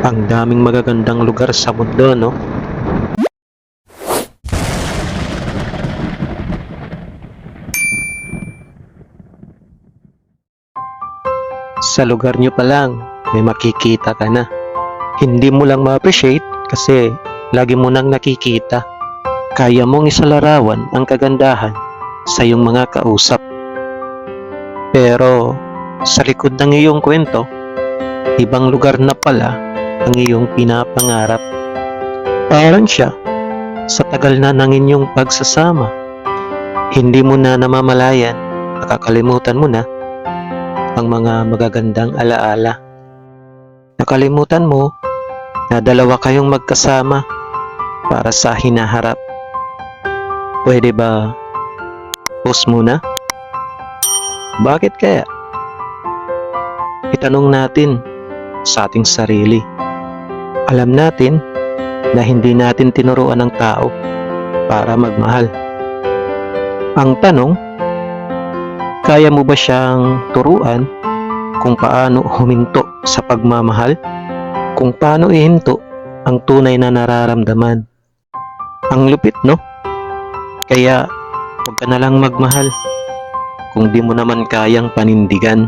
Ang daming magagandang lugar sa mundo, no? Sa lugar nyo pa lang, may makikita ka na. Hindi mo lang ma-appreciate kasi lagi mo nang nakikita. Kaya mong isalarawan ang kagandahan sa iyong mga kausap. Pero sa likod ng iyong kwento, ibang lugar na pala ang iyong pinapangarap. Parang siya, sa tagal na ng inyong pagsasama, hindi mo na namamalayan, nakakalimutan mo na ang mga magagandang alaala. Nakalimutan mo na dalawa kayong magkasama para sa hinaharap. Pwede ba pause muna? Bakit kaya? Itanong natin sa ating sarili. Alam natin na hindi natin tinuruan ng tao para magmahal. Ang tanong, kaya mo ba siyang turuan kung paano huminto sa pagmamahal? Kung paano ihinto ang tunay na nararamdaman? Ang lupit, no? Kaya, huwag ka na lang magmahal kung di mo naman kayang panindigan.